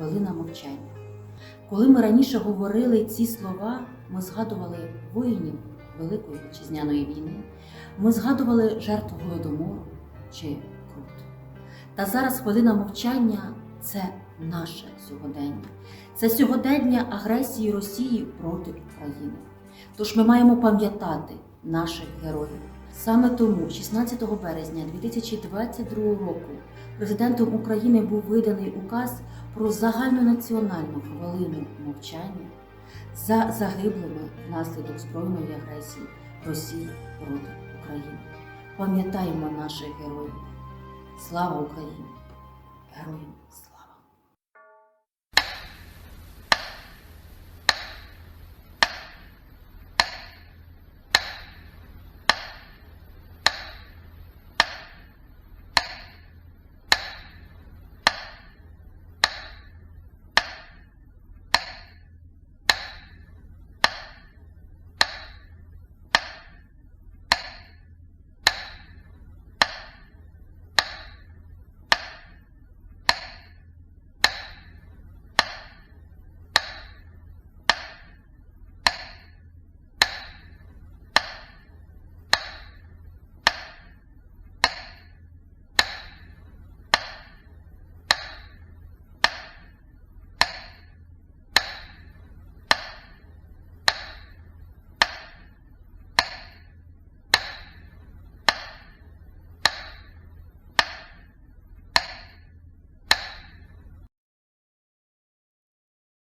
хвилина мовчання. Коли ми раніше говорили ці слова, ми згадували воїнів Великої Вітчизняної війни, ми згадували жертву голодомору чи крут. Та зараз хвилина мовчання це наше сьогодення, це сьогодення агресії Росії проти України. Тож ми маємо пам'ятати наших героїв. Саме тому, 16 березня 2022 року, президентом України був виданий указ про загальнонаціональну хвилину мовчання за загиблими внаслідок збройної агресії Росії проти України. Пам'ятаємо наших героїв. Слава Україні! Героям слава!